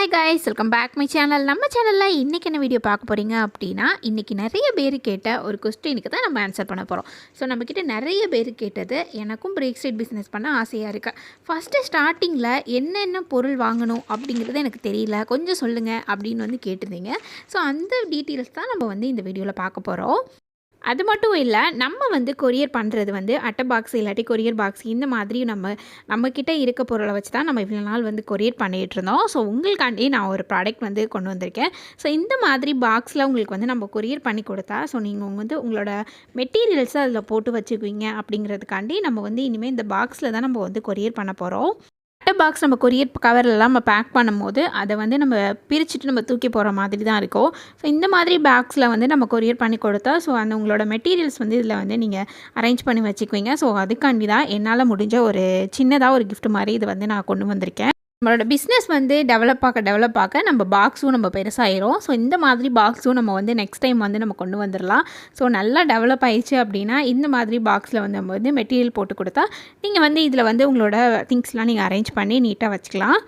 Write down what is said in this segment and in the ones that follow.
Hi guys welcome back my channel நம்ம சேனலில் இன்றைக்கி என்ன வீடியோ பார்க்க போகிறீங்க அப்படின்னா இன்றைக்கி நிறைய பேர் கேட்ட ஒரு கொஸ்டினுக்கு தான் நம்ம ஆன்சர் பண்ண போகிறோம் ஸோ நம்மக்கிட்ட நிறைய பேர் கேட்டது எனக்கும் பிரேக் ஸ்ட்ரீட் பிஸ்னஸ் பண்ண ஆசையாக இருக்குது ஃபஸ்ட்டு ஸ்டார்டிங்கில் என்னென்ன பொருள் வாங்கணும் அப்படிங்கிறது எனக்கு தெரியல. கொஞ்சம் சொல்லுங்கள் அப்படின்னு வந்து கேட்டிருந்தீங்க. ஸோ அந்த டீட்டெயில்ஸ் தான் நம்ம வந்து இந்த வீடியோவில் பார்க்க போகிறோம் அது மட்டும் இல்லை நம்ம வந்து கொரியர் பண்ணுறது வந்து அட்டை பாக்ஸ் இல்லாட்டி கொரியர் பாக்ஸ் இந்த மாதிரி நம்ம நம்மக்கிட்ட இருக்க பொருளை வச்சு தான் நம்ம இவ்வளோ நாள் வந்து கொரியர் பண்ணிகிட்டு இருந்தோம். ஸோ உங்களுக்காண்டி நான் ஒரு ப்ராடக்ட் வந்து கொண்டு வந்திருக்கேன். ஸோ இந்த மாதிரி பாக்ஸில் உங்களுக்கு வந்து நம்ம கொரியர் பண்ணி கொடுத்தா ஸோ நீங்கள் வந்து உங்களோட மெட்டீரியல்ஸை அதில் போட்டு வச்சுக்குவீங்க அப்படிங்கிறதுக்காண்டி நம்ம வந்து இனிமேல் இந்த பாக்ஸில் தான் நம்ம வந்து கொரியர் பண்ண போகிறோம் அட்டை பாக்ஸ் நம்ம கொரியர் கவர்லலாம் நம்ம பேக் பண்ணும்போது அதை வந்து நம்ம பிரிச்சுட்டு நம்ம தூக்கி போகிற மாதிரி தான் இருக்கும். ஸோ இந்த மாதிரி பேக்ஸில் வந்து நம்ம கொரியர் பண்ணி கொடுத்தா ஸோ அந்த உங்களோட மெட்டீரியல்ஸ் வந்து இதில் வந்து நீங்கள் அரேஞ்ச் பண்ணி வச்சுக்குவீங்க. ஸோ அதுக்காண்டி தான் என்னால் முடிஞ்ச ஒரு சின்னதாக ஒரு கிஃப்ட் மாதிரி இது வந்து நான் கொண்டு வந்திருக்கேன். நம்மளோட பிஸ்னஸ் வந்து டெவலப் ஆக டெவலப் ஆக நம்ம பாக்ஸும் நம்ம பெருசாயிரும். ஸோ இந்த மாதிரி பாக்ஸும் நம்ம வந்து நெக்ஸ்ட் டைம் வந்து நம்ம கொண்டு வந்துடலாம் ஸோ நல்லா டெவலப் ஆயிடுச்சு அப்படின்னா இந்த மாதிரி பாக்ஸில் வந்து நம்ம வந்து மெட்டீரியல் போட்டு கொடுத்தா நீங்கள் வந்து இதில் வந்து உங்களோட திங்ஸ்லாம் நீங்கள் அரேஞ்ச் பண்ணி நீட்டாக வச்சுக்கலாம்.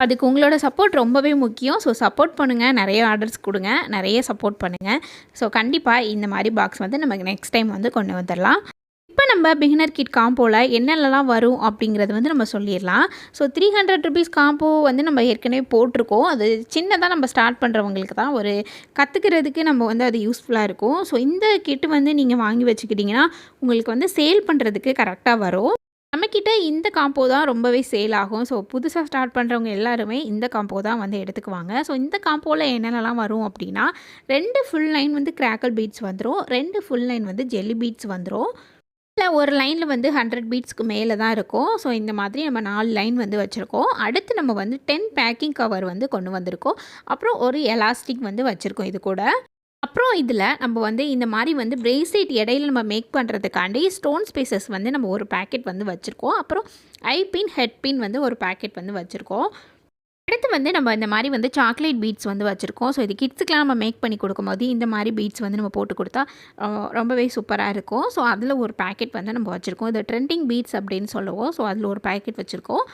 அதுக்கு உங்களோட சப்போர்ட் ரொம்பவே முக்கியம். ஸோ சப்போர்ட் பண்ணுங்கள் நிறைய ஆர்டர்ஸ் கொடுங்க. நிறைய சப்போர்ட் பண்ணுங்கள் ஸோ கண்டிப்பாக இந்த மாதிரி பாக்ஸ் வந்து நமக்கு நெக்ஸ்ட் டைம் வந்து கொண்டு வந்துடலாம் இப்போ நம்ம பிகினர் கிட் காம்போவில் என்னென்னலாம் வரும் அப்படிங்கிறது வந்து நம்ம சொல்லிடலாம். So three hundred rupees combo வந்து நம்ம ஏற்கனவே போட்டிருக்கோம். அது சின்னதாக நம்ம ஸ்டார்ட் பண்ணுறவங்களுக்கு தான் ஒரு கற்றுக்கிறதுக்கு நம்ம வந்து அது யூஸ்ஃபுல்லாக இருக்கும். ஸோ இந்த கிட்டு வந்து நீங்கள் வாங்கி வச்சுக்கிட்டிங்கன்னா உங்களுக்கு வந்து சேல் பண்ணுறதுக்கு கரெக்டாக வரும். நம்மக்கிட்ட இந்த காம்போ தான் ரொம்பவே சேல் ஆகும். ஸோ புதுசாக ஸ்டார்ட் பண்ணுறவங்க எல்லாருமே இந்த காம்போ தான் வந்து எடுத்துக்குவாங்க. ஸோ இந்த காம்போவில் என்னென்னலாம் வரும் அப்படின்னா ரெண்டு ஃபுல் லைன் வந்து கிராக்கல் பீட்ஸ் வந்துடும் ரெண்டு ஃபுல் லைன் வந்து ஜெல்லி பீட்ஸ் வந்துடும் இல்லை ஒரு லைனில் வந்து ஹண்ட்ரட் பீட்ஸ்க்கு மேலே தான் இருக்கும். ஸோ இந்த மாதிரி நம்ம நாலு லைன் வந்து வச்சுருக்கோம். அடுத்து நம்ம வந்து டென் பேக்கிங் கவர் வந்து கொண்டு வந்திருக்கோம். அப்புறம் ஒரு எலாஸ்டிக் வந்து வச்சுருக்கோம் இது கூட. அப்புறம் இதில் நம்ம வந்து இந்த மாதிரி வந்து பிரேஸ்லெட் இடையில நம்ம மேக் பண்ணுறதுக்காண்டி ஸ்டோன் ஸ்பேசஸ் வந்து நம்ம ஒரு பேக்கெட் வந்து வச்சுருக்கோம். அப்புறம் ஐ பின் ஹெட் பின் வந்து ஒரு பேக்கெட் வந்து வச்சுருக்கோம். அடுத்து வந்து நம்ம இந்த மாதிரி வந்து சாக்லேட் பீட்ஸ் வந்து வச்சுருக்கோம். ஸோ இது கிட்ஸுக்கெலாம் நம்ம மேக் பண்ணி கொடுக்கும்போது இந்த மாதிரி பீட்ஸ் வந்து நம்ம போட்டு கொடுத்தா ரொம்பவே சூப்பராக இருக்கும். ஸோ அதில் ஒரு பேக்கெட் வந்து நம்ம வச்சுருக்கோம். இது ட்ரெண்டிங் பீட்ஸ் அப்படின்னு சொல்லுவோம். ஸோ அதில் ஒரு பேக்கெட் வச்சுருக்கோம்.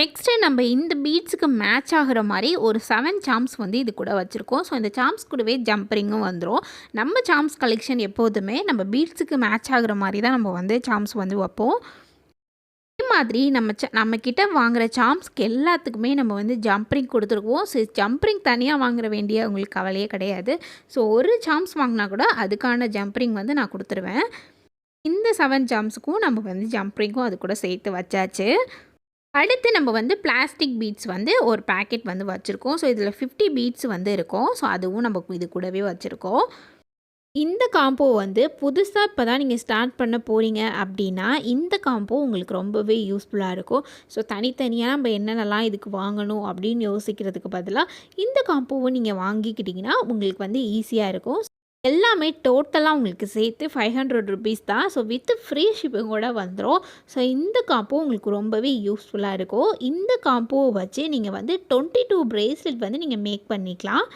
நெக்ஸ்ட்டு நம்ம இந்த பீட்ஸுக்கு மேட்ச் ஆகிற மாதிரி ஒரு செவன் சாம்ஸ் வந்து இது கூட வச்சுருக்கோம். ஸோ இந்த சாம்ஸ் கூடவே ஜம்பரிங்கும் வந்துடும் நம்ம சாம்ஸ் கலெக்ஷன் எப்போதுமே நம்ம பீட்ஸுக்கு மேட்ச் ஆகிற மாதிரி தான் நம்ம வந்து சாம்ஸ் வந்து வைப்போம். மாதிரி நம்ம ச நம்மக்கிட்ட வாங்குகிற சாம்ஸ்க்கு எல்லாத்துக்குமே நம்ம வந்து ஜம்பரிங் கொடுத்துருக்குவோம் ஸோ ஜம்பரிங் தனியாக வாங்குற வேண்டிய உங்களுக்கு கவலையே கிடையாது. ஸோ ஒரு சாம்ஸ் வாங்கினா கூட அதுக்கான ஜம்பரிங் வந்து நான் கொடுத்துருவேன். இந்த செவன் ஜாம்ஸுக்கும் நம்ம வந்து ஜம்பரிங்கும் அது கூட சேர்த்து வச்சாச்சு. அடுத்து நம்ம வந்து பிளாஸ்டிக் பீட்ஸ் வந்து ஒரு பேக்கெட் வந்து வச்சுருக்கோம். ஸோ இதில் ஃபிஃப்டி பீட்ஸ் வந்து இருக்கும். ஸோ அதுவும் நம்ம இது கூடவே வச்சுருக்கோம். இந்த காம்போ வந்து புதுசாக இப்போ தான் நீங்கள் ஸ்டார்ட் பண்ண போகிறீங்க அப்படின்னா இந்த காம்போ உங்களுக்கு ரொம்பவே யூஸ்ஃபுல்லாக இருக்கும். ஸோ தனித்தனியாக நம்ம என்னென்னலாம் இதுக்கு வாங்கணும் அப்படின்னு யோசிக்கிறதுக்கு பதிலாக இந்த காம்போவை நீங்கள் வாங்கிக்கிட்டிங்கன்னா உங்களுக்கு வந்து ஈஸியாக இருக்கும். எல்லாமே டோட்டலாக உங்களுக்கு சேர்த்து ஃபைவ் ஹண்ட்ரட் ருபீஸ் தான். ஸோ வித் ஃப்ரீ ஷிப்பிங்கோட வந்துடும் ஸோ இந்த காம்போ உங்களுக்கு ரொம்பவே யூஸ்ஃபுல்லாக இருக்கும். இந்த காம்போவை வச்சு நீங்கள் வந்து டுவெண்ட்டி டூ ப்ரேஸ்லெட் வந்து நீங்கள் மேக் பண்ணிக்கலாம்.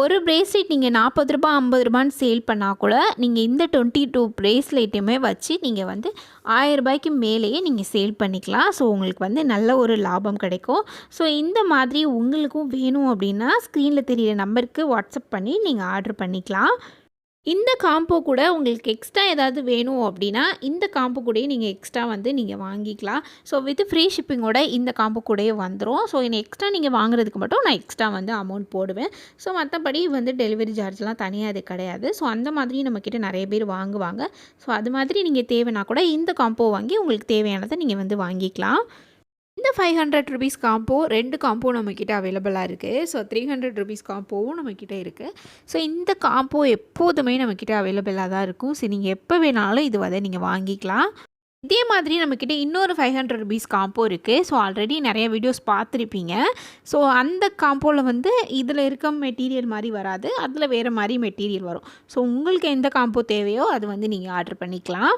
ஒரு பிரேஸ்லெட் நீங்கள் நாற்பது ரூபா ஐம்பது ரூபான்னு சேல் பண்ணால் கூட நீங்கள் இந்த டுவெண்ட்டி டூ பிரேஸ்லெட்டுமே வச்சு நீங்கள் வந்து ஆயிரம் ரூபாய்க்கு மேலேயே நீங்கள் சேல் பண்ணிக்கலாம். ஸோ உங்களுக்கு வந்து நல்ல ஒரு லாபம் கிடைக்கும். ஸோ இந்த மாதிரி உங்களுக்கும் வேணும் அப்படின்னா ஸ்க்ரீனில் தெரியிற நம்பருக்கு வாட்ஸ்அப் பண்ணி நீங்கள் ஆர்டர் பண்ணிக்கலாம். இந்த காம்போ கூட உங்களுக்கு எக்ஸ்ட்ரா ஏதாவது வேணும் அப்படின்னா இந்த காம்போ கூடயே நீங்கள் எக்ஸ்ட்ரா வந்து நீங்கள் வாங்கிக்கலாம். ஸோ வித் ஃப்ரீ ஷிப்பிங்கோட இந்த காம்போ கூடயே வந்துடும் ஸோ என்னை எக்ஸ்ட்ரா நீங்கள் வாங்குறதுக்கு மட்டும் நான் எக்ஸ்ட்ரா வந்து அமௌண்ட் போடுவேன். ஸோ மற்றபடி வந்து டெலிவரி சார்ஜ்லாம் தனியாக அது கிடையாது. ஸோ அந்த மாதிரி நம்மக்கிட்ட நிறைய பேர் வாங்குவாங்க. ஸோ அது மாதிரி நீங்கள் தேவைன்னா கூட இந்த காம்போ வாங்கி உங்களுக்கு தேவையானதை நீங்கள் வந்து வாங்கிக்கலாம். இந்த ஃபைவ் ஹண்ட்ரட் ருபீஸ் காம்போ ரெண்டு காம்போ நம்மக்கிட்ட அவைலபிளாக இருக்குது ஸோ த்ரீ ஹண்ட்ரட் ருபீஸ் காம்போவும் நம்மக்கிட்ட இருக்குது ஸோ இந்த காம்போ எப்போதுமே நம்மக்கிட்ட அவைலபிளாக தான் இருக்கும். ஸோ நீங்கள் எப்போ வேணாலும் இது வந்து நீங்கள் வாங்கிக்கலாம். இதே மாதிரி நம்மக்கிட்ட இன்னொரு ஃபைவ் ஹண்ட்ரட் ருபீஸ் காம்போ இருக்குது ஸோ ஆல்ரெடி நிறைய வீடியோஸ் பார்த்துருப்பீங்க. ஸோ அந்த காம்போவில் வந்து இதில் இருக்க மெட்டீரியல் மாதிரி வராது. அதில் வேறு மாதிரி மெட்டீரியல் வரும். ஸோ உங்களுக்கு எந்த காம்போ தேவையோ அது வந்து நீங்கள் ஆர்டர் பண்ணிக்கலாம்.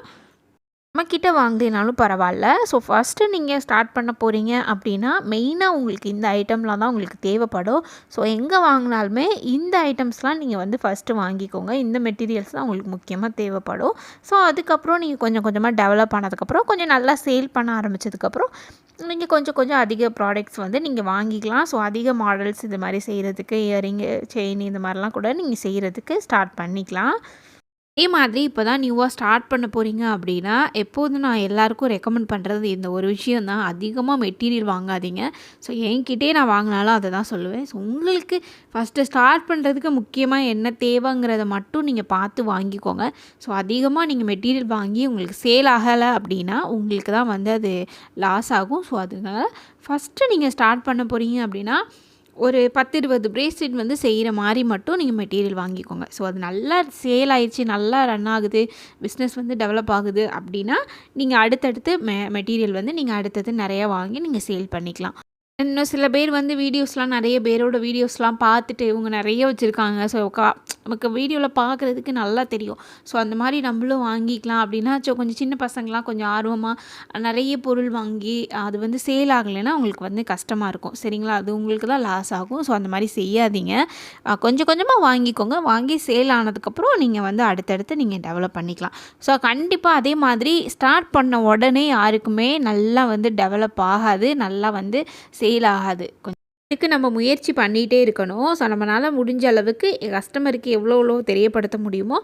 நம்மக்கிட்ட வாங்கினாலும் பரவாயில்ல. ஸோ ஃபஸ்ட்டு நீங்கள் ஸ்டார்ட் பண்ண போகிறீங்க அப்படின்னா மெயினாக உங்களுக்கு இந்த ஐட்டம்லாம் தான் உங்களுக்கு தேவைப்படும். ஸோ எங்கே வாங்கினாலுமே இந்த ஐட்டம்ஸ்லாம் நீங்கள் வந்து ஃபஸ்ட்டு வாங்கிக்கோங்க. இந்த மெட்டீரியல்ஸ் தான் உங்களுக்கு முக்கியமாக தேவைப்படும். ஸோ அதுக்கப்புறம் நீங்கள் கொஞ்சம் கொஞ்சமாக டெவலப் ஆனதுக்கப்புறம் கொஞ்சம் நல்லா சேல் பண்ண ஆரம்பித்ததுக்கப்புறம் நீங்கள் கொஞ்சம் கொஞ்சம் அதிக ப்ராடக்ட்ஸ் வந்து நீங்கள் வாங்கிக்கலாம். ஸோ அதிக மாடல்ஸ் இது மாதிரி செய்கிறதுக்கு இயரிங்கு செயின் இந்த மாதிரிலாம் கூட நீங்கள் செய்கிறதுக்கு ஸ்டார்ட் பண்ணிக்கலாம். அதே மாதிரி இப்போ தான் நியூவாக ஸ்டார்ட் பண்ண போகிறீங்க அப்படின்னா எப்போதும் நான் எல்லாருக்கும் ரெக்கமெண்ட் பண்ணுறது இந்த ஒரு விஷயம் தான். அதிகமாக மெட்டீரியல் வாங்காதீங்க. ஸோ என்கிட்டே நான் வாங்கினாலும் அதை தான் சொல்லுவேன். ஸோ உங்களுக்கு ஃபஸ்ட்டு ஸ்டார்ட் பண்ணுறதுக்கு முக்கியமாக என்ன தேவைங்கிறத மட்டும் நீங்கள் பார்த்து வாங்கிக்கோங்க. ஸோ அதிகமாக நீங்கள் மெட்டீரியல் வாங்கி உங்களுக்கு சேல் ஆகலை அப்படின்னா உங்களுக்கு தான் வந்து அது லாஸ் ஆகும். ஸோ அதனால் ஃபஸ்ட்டு நீங்கள் ஸ்டார்ட் பண்ண போகிறீங்க அப்படின்னா ஒரு பத்து இருபது பிரேஸ்லெட் வந்து செய்கிற மாதிரி மட்டும் நீங்கள் மெட்டீரியல் வாங்கிக்கோங்க. ஸோ அது நல்லா சேல் ஆயிடுச்சு நல்லா ரன் ஆகுது பிஸ்னஸ் வந்து டெவலப் ஆகுது அப்படின்னா நீங்கள் அடுத்தடுத்து மெ மெட்டீரியல் வந்து நீங்கள் அடுத்தது நிறையா வாங்கி நீங்கள் சேல் பண்ணிக்கலாம். இன்னும் சில பேர் வந்து வீடியோஸ்லாம் நிறைய பேரோட வீடியோஸ்லாம் பார்த்துட்டு இவங்க நிறைய வச்சுருக்காங்க. ஸோ கா நமக்கு வீடியோவில் பார்க்குறதுக்கு நல்லா தெரியும். ஸோ அந்த மாதிரி நம்மளும் வாங்கிக்கலாம் அப்படின்னா ஸோ கொஞ்சம் சின்ன பசங்களாம் கொஞ்சம் ஆர்வமாக நிறைய பொருள் வாங்கி அது வந்து சேல் ஆகலைன்னா உங்களுக்கு வந்து கஷ்டமாக இருக்கும். சரிங்களா? அது உங்களுக்கு தான் லாஸ் ஆகும். ஸோ அந்த மாதிரி செய்யாதீங்க. கொஞ்சம் கொஞ்சமாக வாங்கிக்கோங்க. வாங்கி சேல் ஆனதுக்கப்புறம் நீங்கள் வந்து அடுத்தடுத்து நீங்கள் டெவலப் பண்ணிக்கலாம். ஸோ கண்டிப்பாக அதே மாதிரி ஸ்டார்ட் பண்ண உடனே யாருக்குமே நல்லா வந்து டெவலப் ஆகாது. நல்லா வந்து சேல் ஆகாது. கொஞ்சம் இதுக்கு நம்ம முயற்சி பண்ணிகிட்டே இருக்கணும். ஸோ நம்மளால் முடிஞ்ச அளவுக்கு கஸ்டமருக்கு எவ்வளோ எவ்வளோ தெரியப்படுத்த முடியுமோ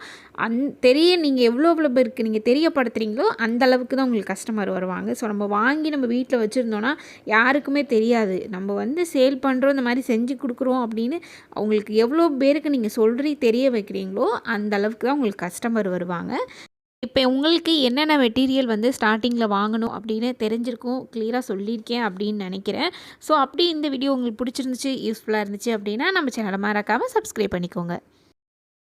அந் தெரிய நீங்கள் எவ்வளோ எவ்வளோ பேருக்கு நீங்கள் தெரியப்படுத்துகிறீங்களோ அந்த அளவுக்கு தான் உங்களுக்கு கஸ்டமர் வருவாங்க. ஸோ நம்ம வாங்கி நம்ம வீட்டில் வச்சுருந்தோன்னா யாருக்குமே தெரியாது. நம்ம வந்து சேல் பண்ணுறோம் இந்த மாதிரி செஞ்சு கொடுக்குறோம் அப்படின்னு அவங்களுக்கு எவ்வளோ பேருக்கு நீங்கள் சொல்கிறீ தெரிய வைக்கிறீங்களோ அந்த அளவுக்கு தான் உங்களுக்கு கஸ்டமர் வருவாங்க. இப்போ உங்களுக்கு என்னென்ன மெட்டீரியல் வந்து ஸ்டார்டிங்கில் வாங்கணும் அப்படின்னு தெரிஞ்சிருக்கும் கிளியராக சொல்லியிருக்கேன் அப்படின்னு நினைக்கிறேன். ஸோ அப்படி இந்த வீடியோ உங்களுக்கு பிடிச்சிருந்துச்சு யூஸ்ஃபுல்லாக இருந்துச்சு அப்படின்னா நம்ம சேனலை மறக்காமல் சப்ஸ்கிரைப் பண்ணிக்கோங்க.